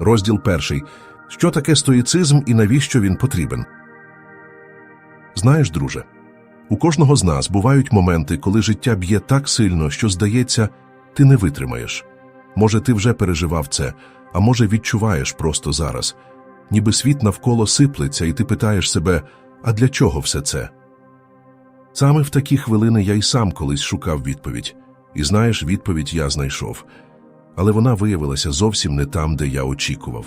Розділ перший. Що таке стоїцизм і навіщо він потрібен? Знаєш, друже, у кожного з нас бувають моменти, коли життя б'є так сильно, що, здається, ти не витримаєш. Може, ти вже переживав це, а може, відчуваєш просто зараз. Ніби світ навколо сиплеться, і ти питаєш себе, а для чого все це? Саме в такі хвилини я й сам колись шукав відповідь. І знаєш, відповідь я знайшов. Але вона виявилася зовсім не там, де я очікував.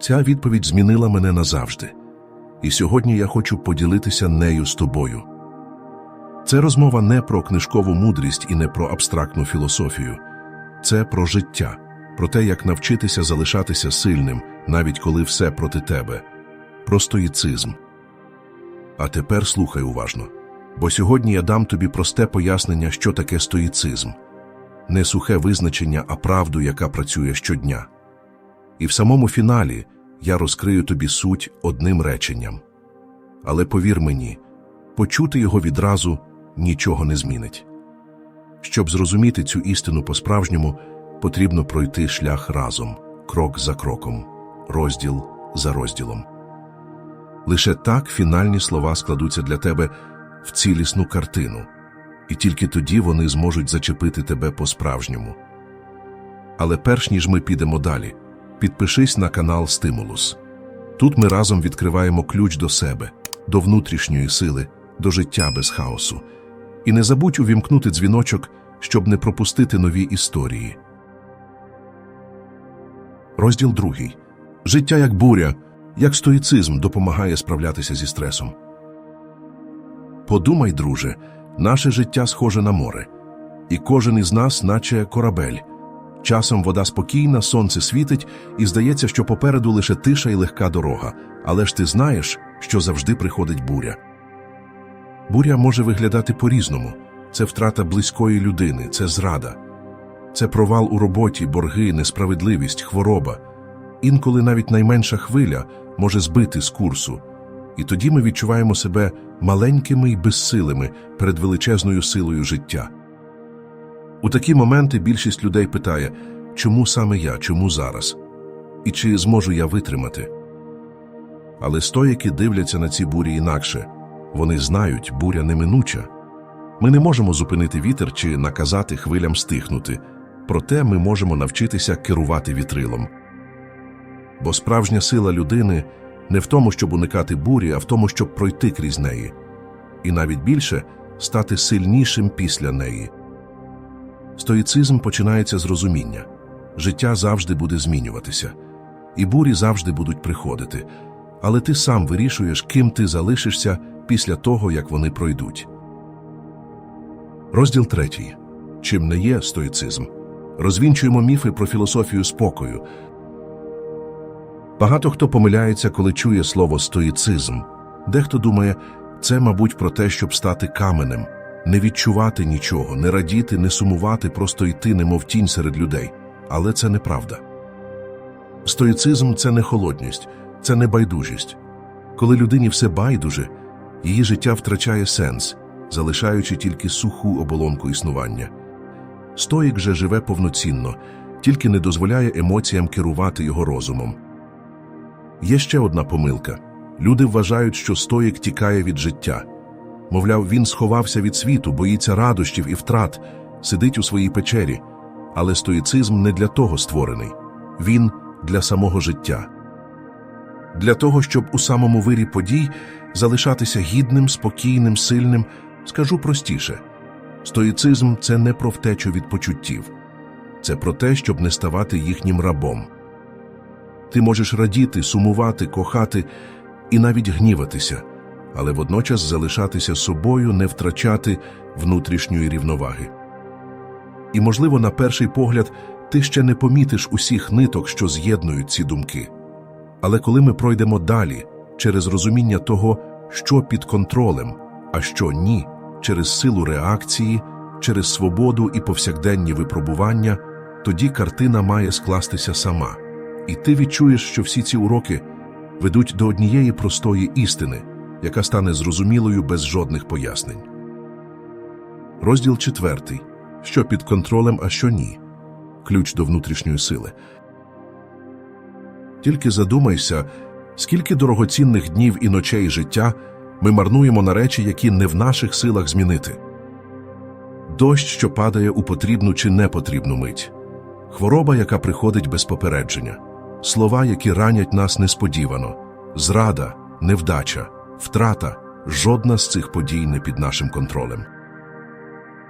Ця відповідь змінила мене назавжди. І сьогодні я хочу поділитися нею з тобою. Це розмова не про книжкову мудрість і не про абстрактну філософію. Це про життя, про те, як навчитися залишатися сильним, навіть коли все проти тебе, про стоїцизм. А тепер слухай уважно, бо сьогодні я дам тобі просте пояснення, що таке стоїцизм. Не сухе визначення, а правду, яка працює щодня. І в самому фіналі я розкрию тобі суть одним реченням. Але повір мені, почути його відразу нічого не змінить. Щоб зрозуміти цю істину по-справжньому, потрібно пройти шлях разом, крок за кроком, розділ за розділом. Лише так фінальні слова складуться для тебе в цілісну картину, і тільки тоді вони зможуть зачепити тебе по-справжньому. Але перш ніж ми підемо далі, підпишись на канал Стимулус. Тут ми разом відкриваємо ключ до себе, до внутрішньої сили, до життя без хаосу. І не забудь увімкнути дзвіночок, щоб не пропустити нові історії. Розділ другий. Життя як буря, як стоїцизм допомагає справлятися зі стресом. Подумай, друже, наше життя схоже на море, і кожен із нас, наче корабель. Часом вода спокійна, сонце світить, і здається, що попереду лише тиша і легка дорога, але ж ти знаєш, що завжди приходить буря. Буря може виглядати по-різному це втрата близької людини, це зрада, це провал у роботі, борги, несправедливість, хвороба. Інколи навіть найменша хвиля може збити з курсу, і тоді ми відчуваємо себе маленькими й безсилими перед величезною силою життя. У такі моменти більшість людей питає, чому саме я, чому зараз? І чи зможу я витримати? Але стоїки дивляться на ці бурі інакше. Вони знають, буря неминуча. Ми не можемо зупинити вітер чи наказати хвилям стихнути, проте ми можемо навчитися керувати вітрилом. Бо справжня сила людини не в тому, щоб уникати бурі, а в тому, щоб пройти крізь неї, і навіть більше стати сильнішим після неї. Стоїцизм починається з розуміння життя завжди буде змінюватися, і бурі завжди будуть приходити, але ти сам вирішуєш, ким ти залишишся після того, як вони пройдуть. Розділ третій. Чим не є стоїцизм? Розвінчуємо міфи про філософію спокою. Багато хто помиляється, коли чує слово стоїцизм. Дехто думає, це, мабуть, про те, щоб стати каменем, не відчувати нічого, не радіти, не сумувати, просто йти, немов тінь серед людей. Але це неправда. Стоїцизм це не холодність, це не байдужість. Коли людині все байдуже, її життя втрачає сенс, залишаючи тільки суху оболонку існування. Стоїк же живе повноцінно, тільки не дозволяє емоціям керувати його розумом. Є ще одна помилка люди вважають, що стоїк тікає від життя. Мовляв, він сховався від світу, боїться радощів і втрат, сидить у своїй печері. Але стоїцизм не для того створений він для самого життя. Для того, щоб у самому вирі подій залишатися гідним, спокійним, сильним, скажу простіше стоїцизм це не про втечу від почуттів, це про те, щоб не ставати їхнім рабом. Ти можеш радіти, сумувати, кохати і навіть гніватися, але водночас залишатися собою, не втрачати внутрішньої рівноваги. І, можливо, на перший погляд, ти ще не помітиш усіх ниток, що з'єднують ці думки. Але коли ми пройдемо далі, через розуміння того, що під контролем, а що ні, через силу реакції, через свободу і повсякденні випробування, тоді картина має скластися сама. І ти відчуєш, що всі ці уроки ведуть до однієї простої істини, яка стане зрозумілою без жодних пояснень. Розділ четвертий. Що під контролем, а що ні. Ключ до внутрішньої сили. Тільки задумайся, скільки дорогоцінних днів і ночей життя ми марнуємо на речі, які не в наших силах змінити. Дощ, що падає у потрібну чи непотрібну мить, хвороба, яка приходить без попередження, слова, які ранять нас несподівано, зрада, невдача, втрата жодна з цих подій не під нашим контролем.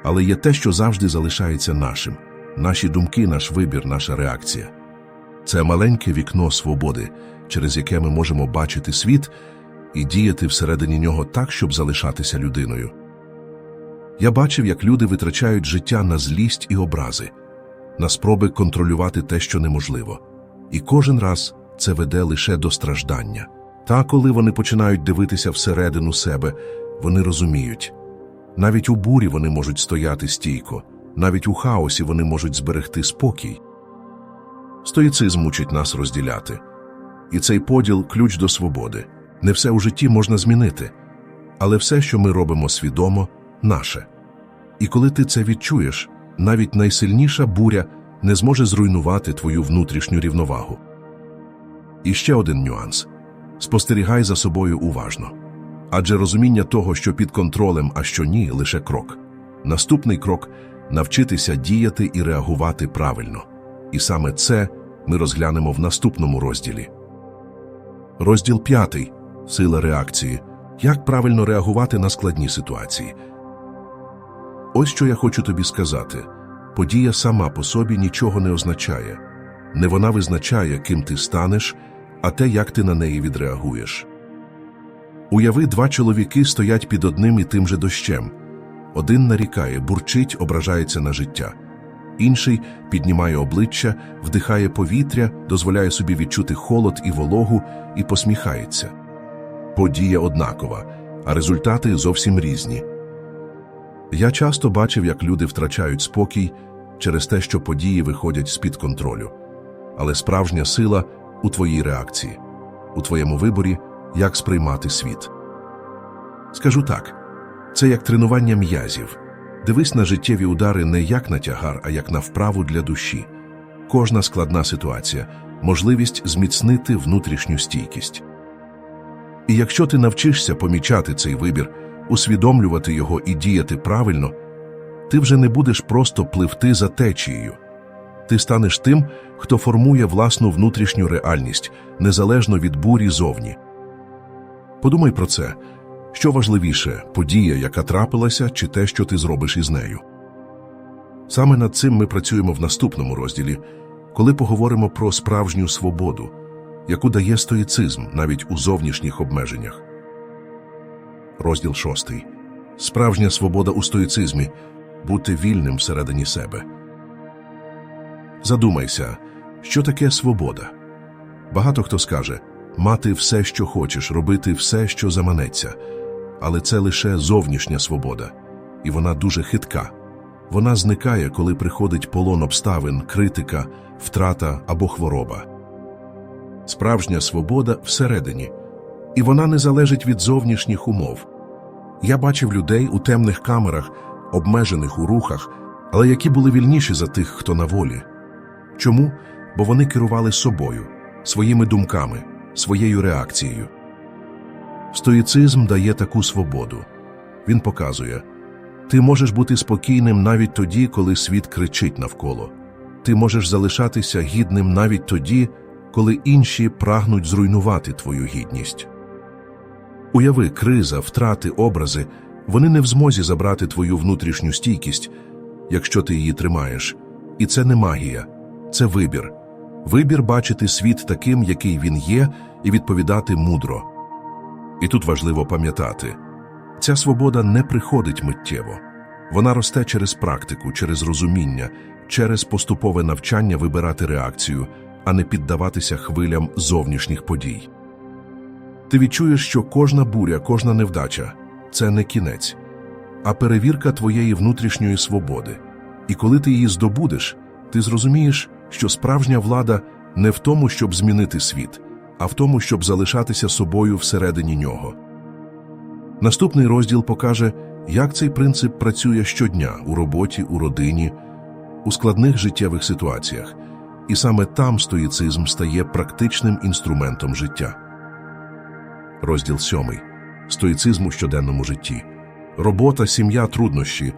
Але є те, що завжди залишається нашим наші думки, наш вибір, наша реакція. Це маленьке вікно свободи, через яке ми можемо бачити світ і діяти всередині нього так, щоб залишатися людиною. Я бачив, як люди витрачають життя на злість і образи, на спроби контролювати те, що неможливо. І кожен раз це веде лише до страждання. Та коли вони починають дивитися всередину себе, вони розуміють. Навіть у бурі вони можуть стояти стійко, навіть у хаосі вони можуть зберегти спокій. Стоїцизм мучить нас розділяти. І цей поділ ключ до свободи. Не все у житті можна змінити, але все, що ми робимо свідомо, наше. І коли ти це відчуєш, навіть найсильніша буря не зможе зруйнувати твою внутрішню рівновагу. І ще один нюанс спостерігай за собою уважно. Адже розуміння того, що під контролем, а що ні, лише крок. Наступний крок навчитися діяти і реагувати правильно. І саме це ми розглянемо в наступному розділі. Розділ п'ятий сила реакції. Як правильно реагувати на складні ситуації. Ось що я хочу тобі сказати. Подія сама по собі нічого не означає. Не вона визначає, ким ти станеш, а те, як ти на неї відреагуєш. Уяви, два чоловіки стоять під одним і тим же дощем. Один нарікає, бурчить, ображається на життя. Інший піднімає обличчя, вдихає повітря, дозволяє собі відчути холод і вологу і посміхається. Подія однакова, а результати зовсім різні. Я часто бачив, як люди втрачають спокій через те, що події виходять з-під контролю. Але справжня сила у твоїй реакції, у твоєму виборі, як сприймати світ. Скажу так це як тренування м'язів. Дивись на життєві удари не як на тягар, а як на вправу для душі. Кожна складна ситуація можливість зміцнити внутрішню стійкість. І якщо ти навчишся помічати цей вибір, усвідомлювати його і діяти правильно, ти вже не будеш просто пливти за течією. Ти станеш тим, хто формує власну внутрішню реальність, незалежно від бурі зовні. Подумай про це. Що важливіше, подія, яка трапилася, чи те, що ти зробиш із нею. Саме над цим ми працюємо в наступному розділі, коли поговоримо про справжню свободу, яку дає стоїцизм навіть у зовнішніх обмеженнях. Розділ шостий. Справжня свобода у стоїцизмі бути вільним всередині себе. Задумайся, що таке свобода. Багато хто скаже мати все, що хочеш, робити все, що заманеться. Але це лише зовнішня свобода, і вона дуже хитка. Вона зникає, коли приходить полон обставин, критика, втрата або хвороба. Справжня свобода всередині, і вона не залежить від зовнішніх умов. Я бачив людей у темних камерах, обмежених у рухах, але які були вільніші за тих, хто на волі. Чому? Бо вони керували собою, своїми думками, своєю реакцією. Стоїцизм дає таку свободу. Він показує ти можеш бути спокійним навіть тоді, коли світ кричить навколо. Ти можеш залишатися гідним навіть тоді, коли інші прагнуть зруйнувати твою гідність. Уяви, криза, втрати, образи вони не в змозі забрати твою внутрішню стійкість, якщо ти її тримаєш. І це не магія, це вибір. Вибір бачити світ таким, який він є, і відповідати мудро. І тут важливо пам'ятати, ця свобода не приходить миттєво. Вона росте через практику, через розуміння, через поступове навчання вибирати реакцію, а не піддаватися хвилям зовнішніх подій. Ти відчуєш, що кожна буря, кожна невдача це не кінець, а перевірка твоєї внутрішньої свободи. І коли ти її здобудеш, ти зрозумієш, що справжня влада не в тому, щоб змінити світ а в тому, щоб залишатися собою всередині нього. Наступний розділ покаже, як цей принцип працює щодня у роботі, у родині, у складних життєвих ситуаціях, І саме там стоїцизм стає практичним інструментом життя. Розділ сьомий. Стоїцизм у щоденному житті. Робота, сім'я, труднощі.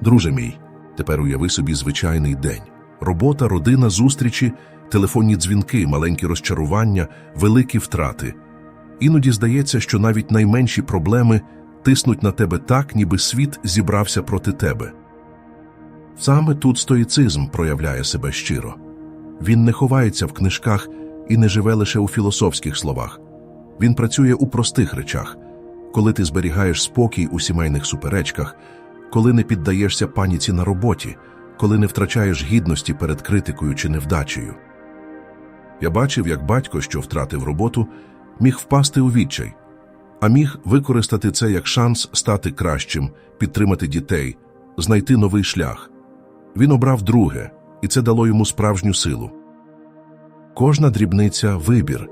Друже мій, тепер уяви собі звичайний день. Робота, родина, зустрічі, телефонні дзвінки, маленькі розчарування, великі втрати. Іноді здається, що навіть найменші проблеми тиснуть на тебе так, ніби світ зібрався проти тебе. Саме тут стоїцизм проявляє себе щиро. Він не ховається в книжках і не живе лише у філософських словах. Він працює у простих речах, коли ти зберігаєш спокій у сімейних суперечках, коли не піддаєшся паніці на роботі, коли не втрачаєш гідності перед критикою чи невдачею. Я бачив, як батько, що втратив роботу, міг впасти у відчай, а міг використати це як шанс стати кращим, підтримати дітей, знайти новий шлях. Він обрав друге, і це дало йому справжню силу. Кожна дрібниця вибір,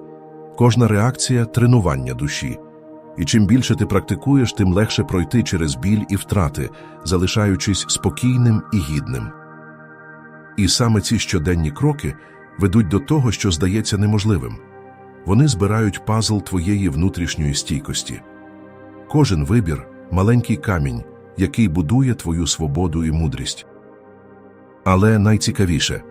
кожна реакція тренування душі. І чим більше ти практикуєш, тим легше пройти через біль і втрати, залишаючись спокійним і гідним. І саме ці щоденні кроки ведуть до того, що здається неможливим. Вони збирають пазл твоєї внутрішньої стійкості. Кожен вибір маленький камінь, який будує твою свободу і мудрість. Але найцікавіше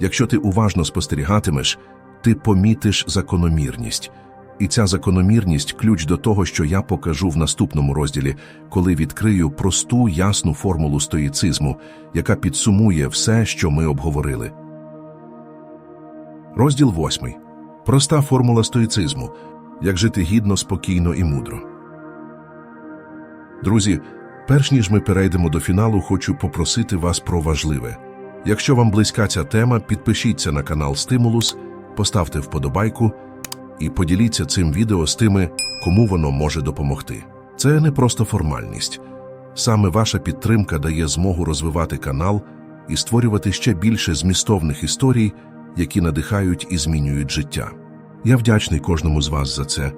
якщо ти уважно спостерігатимеш, ти помітиш закономірність. І ця закономірність ключ до того, що я покажу в наступному розділі, коли відкрию просту ясну формулу стоїцизму, яка підсумує все, що ми обговорили. Розділ восьмий. Проста формула стоїцизму. Як жити гідно, спокійно і мудро. Друзі, перш ніж ми перейдемо до фіналу, хочу попросити вас про важливе. Якщо вам близька ця тема, підпишіться на канал Стимулус, поставте вподобайку і поділіться цим відео з тими, кому воно може допомогти. Це не просто формальність. Саме ваша підтримка дає змогу розвивати канал і створювати ще більше змістовних історій, які надихають і змінюють життя. Я вдячний кожному з вас за це.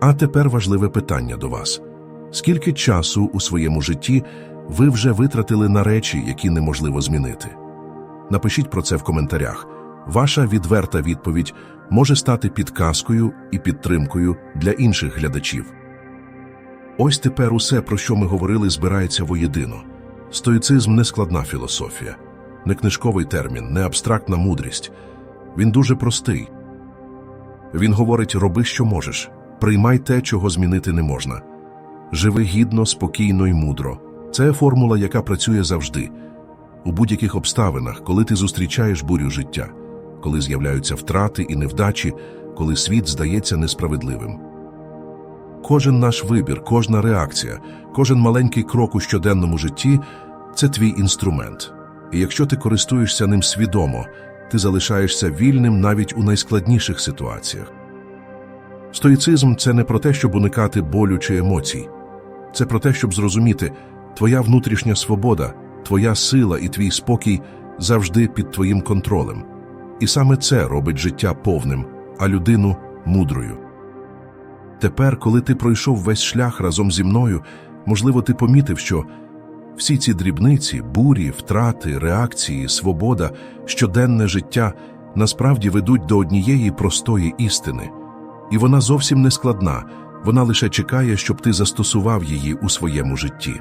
А тепер важливе питання до вас: скільки часу у своєму житті ви вже витратили на речі, які неможливо змінити? Напишіть про це в коментарях. Ваша відверта відповідь може стати підказкою і підтримкою для інших глядачів. Ось тепер усе, про що ми говорили, збирається воєдино. Стоїцизм не складна філософія, не книжковий термін, не абстрактна мудрість. Він дуже простий. Він говорить: роби, що можеш, приймай те, чого змінити не можна. Живи гідно, спокійно і мудро. Це формула, яка працює завжди, у будь-яких обставинах, коли ти зустрічаєш бурю життя, коли з'являються втрати і невдачі, коли світ здається несправедливим. Кожен наш вибір, кожна реакція, кожен маленький крок у щоденному житті це твій інструмент. І якщо ти користуєшся ним свідомо, ти залишаєшся вільним навіть у найскладніших ситуаціях. Стоїцизм це не про те, щоб уникати болю чи емоцій, це про те, щоб зрозуміти, твоя внутрішня свобода, твоя сила і твій спокій завжди під твоїм контролем. І саме це робить життя повним, а людину мудрою. Тепер, коли ти пройшов весь шлях разом зі мною, можливо, ти помітив, що всі ці дрібниці, бурі, втрати, реакції, свобода, щоденне життя насправді ведуть до однієї простої істини. І вона зовсім не складна, вона лише чекає, щоб ти застосував її у своєму житті.